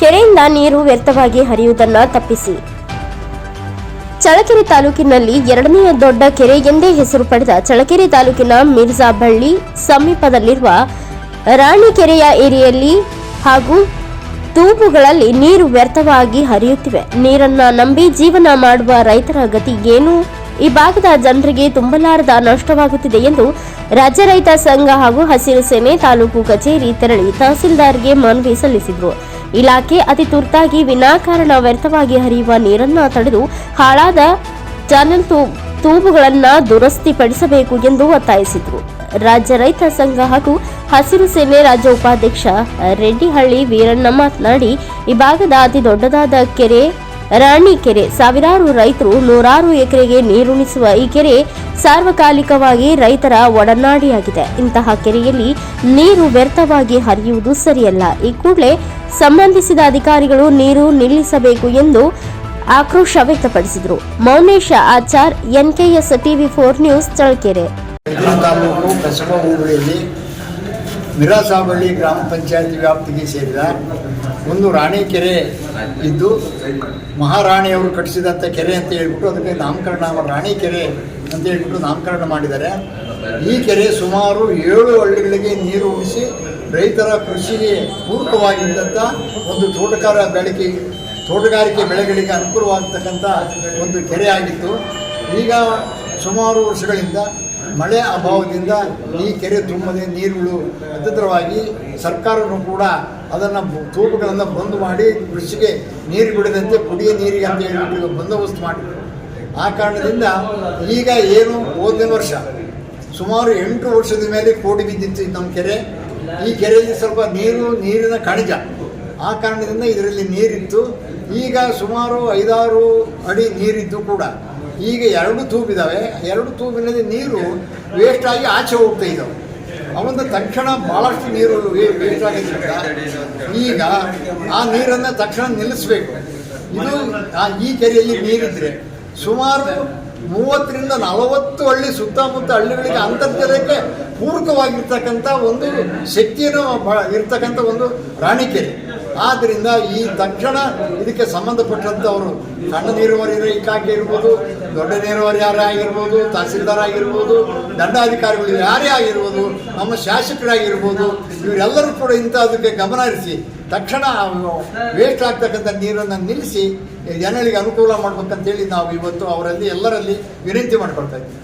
ಕೆರೆಯಿಂದ ನೀರು ವ್ಯರ್ಥವಾಗಿ ಹರಿಯುವುದನ್ನು ತಪ್ಪಿಸಿ. ಚಳಕೆರೆ ತಾಲೂಕಿನಲ್ಲಿ ಎರಡನೆಯ ದೊಡ್ಡ ಕೆರೆ ಎಂದೇ ಹೆಸರು ಪಡೆದ ಚಳಕೆರೆ ತಾಲೂಕಿನ ಮಿರ್ಜಾಬಳ್ಳಿ ಸಮೀಪದಲ್ಲಿರುವ ರಾಣಿಕೆರೆಯ ಏರಿಯಲ್ಲಿ ಹಾಗೂ ತೂಬುಗಳಲ್ಲಿ ನೀರು ವ್ಯರ್ಥವಾಗಿ ಹರಿಯುತ್ತಿವೆ. ನೀರನ್ನ ನಂಬಿ ಜೀವನ ಮಾಡುವ ರೈತರ ಗತಿ ಏನು? ಈ ಭಾಗದ ಜನರಿಗೆ ತುಂಬಲಾರದ ನಷ್ಟವಾಗುತ್ತಿದೆ ಎಂದು ರಾಜ್ಯ ರೈತ ಸಂಘ ಹಾಗೂ ಹಸಿರು ಸೇನೆ ತಾಲೂಕು ಕಚೇರಿ ತೆರಳಿ ತಹಸೀಲ್ದಾರ್ಗೆ ಮನವಿ ಸಲ್ಲಿಸಿದರು. ಇಲಾಖೆ ಅತಿ ತುರ್ತಾಗಿ ವಿನಾಕಾರಣ ವ್ಯರ್ಥವಾಗಿ ಹರಿಯುವ ನೀರನ್ನು ತಡೆದು ಹಾಳಾದ ಚಾನಲ್ ತೂಬುಗಳನ್ನು ದುರಸ್ತಿಪಡಿಸಬೇಕು ಎಂದು ಒತ್ತಾಯಿಸಿದರು. ರಾಜ್ಯ ರೈತ ಸಂಘ ಹಾಗೂ ಹಸಿರು ಸೇನೆ ರಾಜ್ಯ ಉಪಾಧ್ಯಕ್ಷ ರೆಡ್ಡಿಹಳ್ಳಿ ವೀರಣ್ಣ ಮಾತನಾಡಿ, ಈ ಭಾಗದ ಅತಿ ದೊಡ್ಡದಾದ ಕೆರೆ ರಾಣಿ ಕೆರೆ ಸಾವಿರಾರು ರೈತರು ನೂರಾರು ಎಕರೆಗೆ ನೀರುಣಿಸುವ ಈ ಕೆರೆ ಸಾರ್ವಕಾಲಿಕವಾಗಿ ರೈತರ ಒಡನಾಡಿಯಾಗಿದೆ. ಇಂತಹ ಕೆರೆಯಲ್ಲಿ ನೀರು ವ್ಯರ್ಥವಾಗಿ ಹರಿಯುವುದು ಸರಿಯಲ್ಲ. ಈ ಕೂಡಲೇ ಸಂಬಂಧಿಸಿದ ಅಧಿಕಾರಿಗಳು ನೀರು ನಿಲ್ಲಿಸಬೇಕು ಎಂದು ಆಕ್ರೋಶ ವ್ಯಕ್ತಪಡಿಸಿದರು. Mounesha Achar, NKS TV four news, Challakere. Virasavalli ಗ್ರಾಮ ಪಂಚಾಯತಿ ವ್ಯಾಪ್ತಿಗೆ ಸೇರಿದ ಒಂದು ರಾಣಿ ಕೆರೆ ಇದ್ದು ಮಹಾರಾಣಿಯವರು ಕಟ್ಟಿಸಿದಂಥ ಕೆರೆ ಅಂತ ಹೇಳ್ಬಿಟ್ಟು ಅದಕ್ಕೆ ನಾಮಕರಣ ರಾಣಿ ಕೆರೆ ಅಂತ ಹೇಳ್ಬಿಟ್ಟು ನಾಮಕರಣ ಮಾಡಿದ್ದಾರೆ. ಈ ಕೆರೆ ಸುಮಾರು ಏಳು ಹಳ್ಳಿಗಳಿಗೆ ನೀರು ಉಳಿಸಿ ರೈತರ ಕೃಷಿಗೆ ಪೂರಕವಾಗಿದ್ದಂಥ ಒಂದು ತೋಟಕಾರ ಬೆಳಕೆ, ತೋಟಗಾರಿಕೆ ಬೆಳೆಗಳಿಗೆ ಅನುಕೂಲವಾಗತಕ್ಕಂಥ ಒಂದು ಕೆರೆ ಆಗಿತ್ತು. ಈಗ ಸುಮಾರು ವರ್ಷಗಳಿಂದ ಮಳೆ ಅಭಾವದಿಂದ ಈ ಕೆರೆ ತುಂಬದೆ ನೀರುಗಳು ಅತ್ಯುತ್ತರವಾಗಿ ಸರ್ಕಾರವೂ ಕೂಡ ಅದನ್ನು ತೂಪುಗಳನ್ನು ಬಂದ್ ಮಾಡಿ ಕೃಷಿಗೆ ನೀರು ಬಿಡದಂತೆ ಕುಡಿಯ ನೀರಿಗೆ ಅಂತ ಹೇಳಿಬಿಟ್ಟು ಬಂದೋಬಸ್ತ್ ಮಾಡಿದ್ರು. ಆ ಕಾರಣದಿಂದ ಈಗ ಏನು ಹೋದನೇ ವರ್ಷ ಸುಮಾರು ಎಂಟು ವರ್ಷದ ಮೇಲೆ ಕೋಡಿ ಬಿದ್ದಿತ್ತು ನಮ್ಮ ಕೆರೆ. ಈ ಕೆರೆಯಲ್ಲಿ ಸ್ವಲ್ಪ ನೀರು, ನೀರಿನ ಕಣಿಜ ಆ ಕಾರಣದಿಂದ ಇದರಲ್ಲಿ ನೀರಿತ್ತು. ಈಗ ಸುಮಾರು ಐದಾರು ಅಡಿ ನೀರಿದ್ದು ಕೂಡ. ಈಗ ಎರಡು ತೂಬಿದ್ದಾವೆ ಎರಡು ತೂಬಿನಲ್ಲಿ ನೀರು ವೇಸ್ಟ್ ಆಗಿ ಆಚೆ ಹೋಗ್ತಾ ಇದ್ದಾವೆ ಅವಂದ ತಕ್ಷಣ ಭಾಳಷ್ಟು ನೀರು ವೇಸ್ಟ್ ಆಗಿದ್ದರಿಂದ ಈಗ ಆ ನೀರನ್ನು ತಕ್ಷಣ ನಿಲ್ಲಿಸಬೇಕು. ಇದು ಈ ಕೆರೆಯಲ್ಲಿ ನೀರಿದ್ರೆ ಸುಮಾರು ಮೂವತ್ತರಿಂದ ನಲವತ್ತು ಹಳ್ಳಿ ಸುತ್ತಮುತ್ತ ಹಳ್ಳಿಗಳಿಗೆ ಅಂತರ್ಜಲಕ್ಕೆ ಪೂರಕವಾಗಿರ್ತಕ್ಕಂಥ ಒಂದು ಶಕ್ತಿಯನ್ನು ಇರ್ತಕ್ಕಂಥ ಒಂದು ರಾಣಿಕೆರೆ. ಆದ್ದರಿಂದ ಈ ತಕ್ಷಣ ಇದಕ್ಕೆ ಸಂಬಂಧಪಟ್ಟಂಥವರು ಸಣ್ಣ ನೀರಾವರಿ ಇಲಾಖೆ ಇರ್ಬೋದು, ದೊಡ್ಡ ನೀರಾವರಿ ಯಾರೇ ಆಗಿರ್ಬೋದು, ತಹಸೀಲ್ದಾರ್ ಆಗಿರ್ಬೋದು, ದಂಡಾಧಿಕಾರಿಗಳು ಯಾರೇ ಆಗಿರ್ಬೋದು, ನಮ್ಮ ಶಾಸಕರಾಗಿರ್ಬೋದು, ಇವರೆಲ್ಲರೂ ಕೂಡ ಇಂಥದಕ್ಕೆ ಗಮನ ಹರಿಸಿ ತಕ್ಷಣ ವೇಸ್ಟ್ ಆಗ್ತಕ್ಕಂಥ ನೀರನ್ನು ನಿಲ್ಲಿಸಿ ಜನಗಳಿಗೆ ಅನುಕೂಲ ಮಾಡ್ಬೇಕಂತೇಳಿ ನಾವು ಇವತ್ತು ಅವರಲ್ಲಿ, ಎಲ್ಲರಲ್ಲಿ ವಿನಂತಿ ಮಾಡ್ಕೊಳ್ತಾ ಇದ್ದೀವಿ.